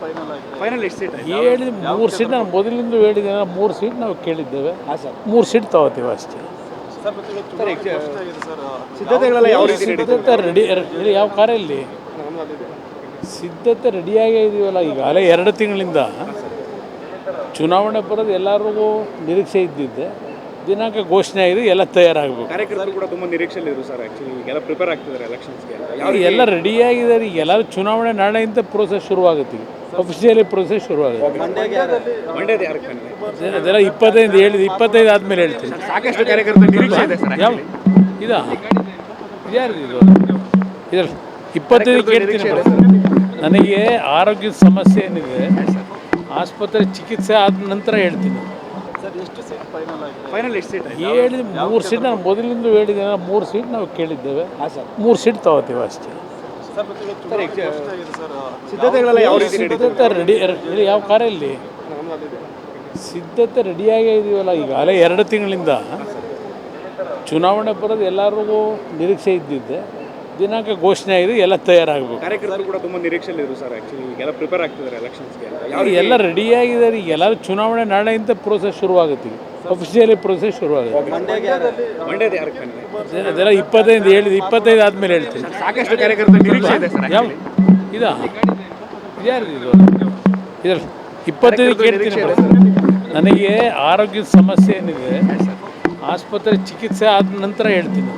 Final ಆಗಿದೆ? Final ಎಷ್ಟು seat ಹೇಳಿ ಮೂರು ಸೀಟ್ ನಾನು ಮೊದಲಿಂದ ಹೇಳಿದ್ದೇನೆ ಮೂರು ಸೀಟ್ ನಾವು ಕೇಳಿದ್ದೇವೆ. ಮೂರು ಸೀಟ್ ತಗೋತೀವಿ ಅಷ್ಟೇ. ಈಗ ಸಿದ್ಧತೆ ರೆಡಿ ಹೇಳಿ ಯಾವ ಕಾರಲ್ಲಿ ಸಿದ್ಧತೆ ರೆಡಿಯಾಗೇ ಇದೀವಲ್ಲ ಈಗಾಗಲೇ ಎರಡು ತಿಂಗಳಿಂದ. ಚುನಾವಣೆ ಬರೋದು ಎಲ್ಲರಿಗೂ ನಿರೀಕ್ಷೆ ಇದ್ದಿದ್ದೆ. ದಿನಾಂಕ ಘೋಷಣೆ ಆಗಿದೆ ಎಲ್ಲ ತಯಾರಾಗಬೇಕು. ಕಾರ್ಯಕರ್ತರು ಕೂಡ ತುಂಬ ನಿರೀಕ್ಷೆಯಲ್ಲಿ ಇದ್ರು ಸರ್ ಆ್ಯಕ್ಚುಲಿ ಈಗೆಲ್ಲ ಪ್ರಿಪೇರ್ ಆಗ್ತಿದ್ದಾರೆ ಎಲೆಕ್ಷನ್ಸ್ಗೆ ಎಲ್ಲ ರೆಡಿಯಾಗಿದ್ದಾರೆ ಈಗ ಎಲ್ಲರೂ ಚುನಾವಣೆ ನಾಳೆಯಿಂದ ಪ್ರೋಸೆಸ್ ಶುರುವಾಗುತ್ತೆ. ಆಗುತ್ತೆ ಅಫಿಷಿಯಲಿ ಪ್ರೋಸೆಸ್ ಶುರುವಾಗುತ್ತೆ. ಅದೆಲ್ಲ ಇಪ್ಪತ್ತೈದು ಹೇಳಿದ ಇಪ್ಪತ್ತೈದು ಆದಮೇಲೆ ಹೇಳ್ತೀನಿ. ಸಾಕಷ್ಟು ಕಾರ್ಯಕರ್ತರ ನಿರೀಕ್ಷೆ ಇದೆ ಸರ್ ಯಾವ ಇದಾ? ಯಾರು ಇದು? ಇದರ ಇಪ್ಪತ್ತೈದು ಕೇಳ್ತೀನಿ ನನಗೆ ಆರೋಗ್ಯದ ಸಮಸ್ಯೆ ಏನಿದೆ ಆಸ್ಪತ್ರೆ ಚಿಕಿತ್ಸೆ ಆದ ನಂತರ ಹೇಳ್ತೀನಿ. ಫೈನಲ್ ಆಗಿದೆ? ಫೈನಲ್ ಎಷ್ಟು ಸೀಟ್ ಹೇಳಿ ಮೂರು ಸೀಟ್ ನಾನು ಮೊದಲಿಂದ ಹೇಳಿದ್ದೇನೆ ಮೂರು ಸೀಟ್ ನಾವು ಕೇಳಿದ್ದೇವೆ. ಮೂರು ಸೀಟ್ ತಗೋತೀವಿ ಅಷ್ಟೇ. ಸಿದ್ಧತೆಗಳೆಲ್ಲ ಯಾವ ಸಿದ್ಧತೆ ರೆಡಿ ಹೇಳಿ ಯಾವ ಕಾರಲ್ಲಿ ಸಿದ್ಧತೆ ರೆಡಿಯಾಗೇ ಇದೀವಲ್ಲ ಈಗಾಗಲೇ ಎರಡು ತಿಂಗಳಿಂದ. ಚುನಾವಣೆ ಬರೋದು ಎಲ್ಲರಿಗೂ ನಿರೀಕ್ಷೆ ಇದ್ದಿದ್ದೆ. ದಿನಾಂಕ ಘೋಷಣೆ ಆಗಿದೆ ಎಲ್ಲ ತಯಾರಾಗಬೇಕು. ಕಾರ್ಯಕರ್ತರು ಕೂಡ ತುಂಬ ನಿರೀಕ್ಷೆಯಲ್ಲಿ ಇದ್ರು ಸರ್ ಆ್ಯಕ್ಚುಲಿ ಈಗೆಲ್ಲ ಪ್ರಿಪೇರ್ ಆಗ್ತಿದ್ದಾರೆ ಎಲೆಕ್ಷನ್ಸ್ಗೆ ಎಲ್ಲ ಯಾವ ಎಲ್ಲ ರೆಡಿಯಾಗಿದ್ದಾರೆ ಈಗ ಎಲ್ಲರೂ ಚುನಾವಣೆ ನಾಳೆಯಿಂದ ಪ್ರೋಸೆಸ್ ಶುರುವಾಗುತ್ತೆ. ಈಗ ಅಫಿಷಿಯಲಿ ಪ್ರೋಸೆಸ್ ಶುರುವಾಗುತ್ತೆ ಅದೆಲ್ಲ ಇಪ್ಪತ್ತೈದು ಹೇಳಿದ ಇಪ್ಪತ್ತೈದು ಆದಮೇಲೆ ಹೇಳ್ತೀನಿ. ಸಾಕಷ್ಟು ಕಾರ್ಯಕರ್ತರು ನಿರೀಕ್ಷೆ ಇದೆ ಸರ್ ಯಾವ ಇದಾ? ಯಾರು ಇದು? ಇದರ ಇಪ್ಪತ್ತೈದು ಕೇಳ್ತೀನಿ ನನಗೆ ಆರೋಗ್ಯದ ಸಮಸ್ಯೆ ಏನಿದೆ ಆಸ್ಪತ್ರೆ ಚಿಕಿತ್ಸೆ ಆದ ನಂತರ ಹೇಳ್ತೀನಿ.